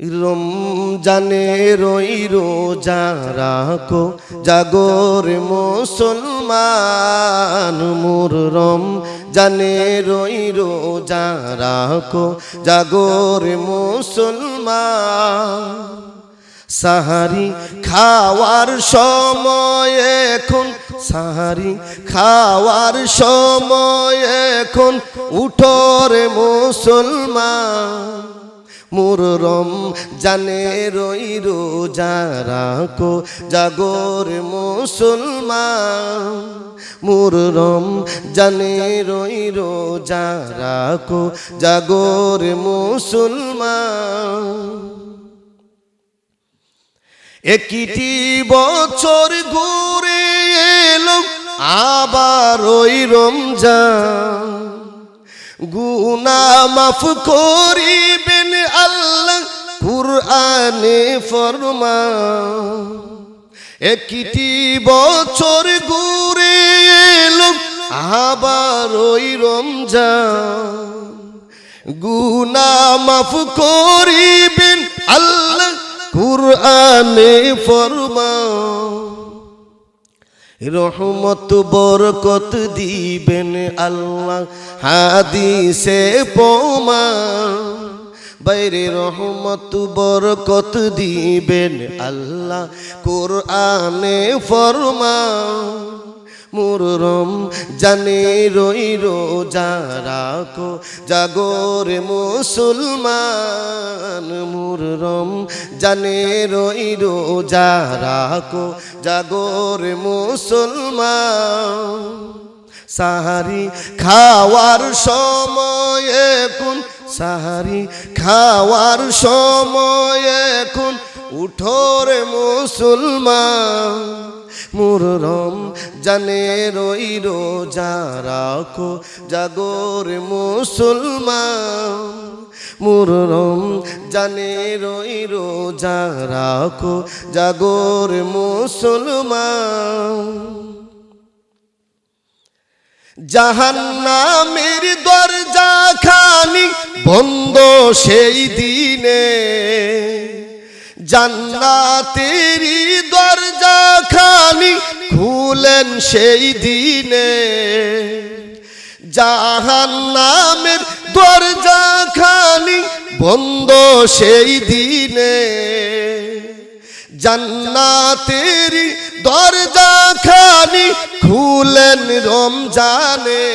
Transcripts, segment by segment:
রমজানে রই রোজা রাখো, জাগর মুসলমান মোর রম জানে রই রোজা রাখো, জাগর মুসলমান। সাহারি খাওয়ার সময় এখন, সাহারি খাওয়ার সময় এখন, উঠরে মুসলমান। মুররম জানে রই রোজা রাখো, জাগর মুসলমান। মুররম জানে রই রোজা রাখো, জাগর মুসলমান। একটি বছর ঘুরে এলো আবার ওই রমজান। গুনা মাফ করিবেন আল্লাহ কুরআনে ফরমা একটি বছর ঘুরে এলো আবার ওই রমজান। গুনা মাফ করিবেন আল্লাহ কুরআনে ফরমা রহমত বরকত দিবেন আল্লাহ হাদিসে পোমা বাইরে রহমত বরকত দিবেন আল্লাহ, কোরআনে ফরমা মুররম জানে রই রোজা রাখো, জাগরে মুসলমান। মুররম জানে রই রোজা রাখো, জাগরে মুসলমান। সাহারি খাওয়ার সময় এখন সাহারি খাওয়ার সময় এখন উঠোরে মুসলমান। মুররম জানে রই রোজা রাখো জাগর মুসলমান। মুররম জানে রই রোজা রাখো জাগর মুসলমান। জাহান্নামের দরজা খানি বন্ধ সেই দিনে। জান্নাতেরি দরজা খানি খুলেন সেই দিনে। জাহান্নামের দরজা খানি বন্ধ সেই দিনে। জান্নাতেরি দরজা খানি খুলেন রমজানে।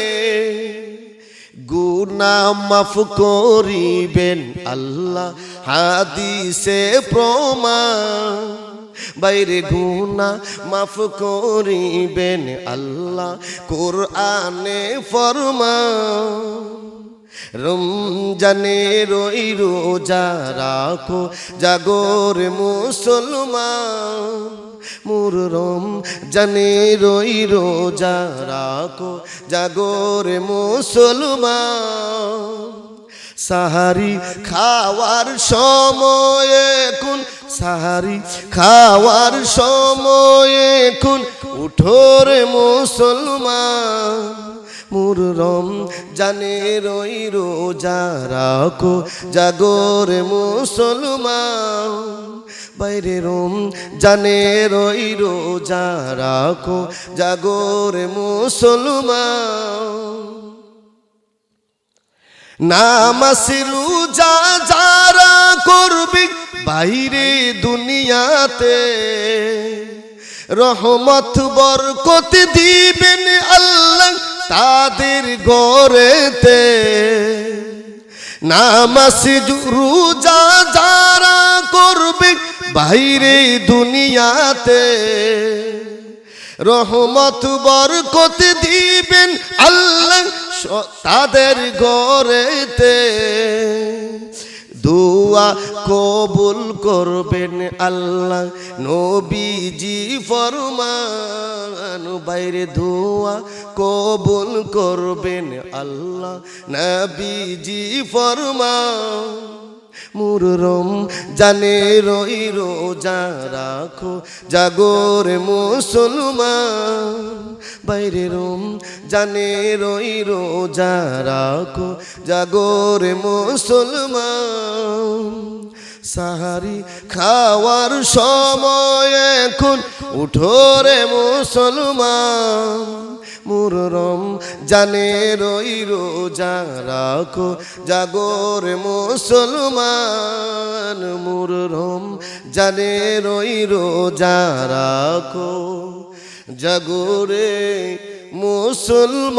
গুনা মাফ করিবেন আল্লাহ, হাদিসে প্রমাণ। বাইরে গুনা মাফ করিবেন আল্লাহ, কোরআনে ফরমান। রমজানে রই রোজা রাখো, জাগর মুসলমান। মুররম জানে রই রোজা রাখো, জাগর মুসলমান। সাহারি খাওয়ার সময় এখন, সাহারি খাওয়ার সময় এখন, উঠোরে মুসলমান। মুররম জানে রই রোজা রাখো, জাগর মুসলমান। বাইরে রোম, জানে রই রোজা রাখো, জাগর মুসলমান। নামাসিরু যা যারা করবি বাইরে দুনিয়াতে। রহমত, বরকত দিবেন আল্লাহ তাদের গড়েতে নামাসিরু যা যারা করবে বাইরে দুনিয়াতে রহমত বরকত দিবেন আল্লাহ তাদের গড়েতে। দোয়া কবুল করবেন আল্লাহ নবীজি ফরমান। বাইরে দোয়া কবুল করবেন আল্লাহ। নবীজি ফরমা মুররম জানে রই রোজা রাখো, জাগরে মুসলমান। বাইরে রোম জানে রই রোজা রাখো, জাগরে মুসলমান। সাহারি খাওয়ার সময় এখন উঠোরে মুসলমান। মুররম জানে রই রোজা রাখো জাগরে মুসলমান। মুররম জানে রই রোজা রাখো জাগরে মুসলমান।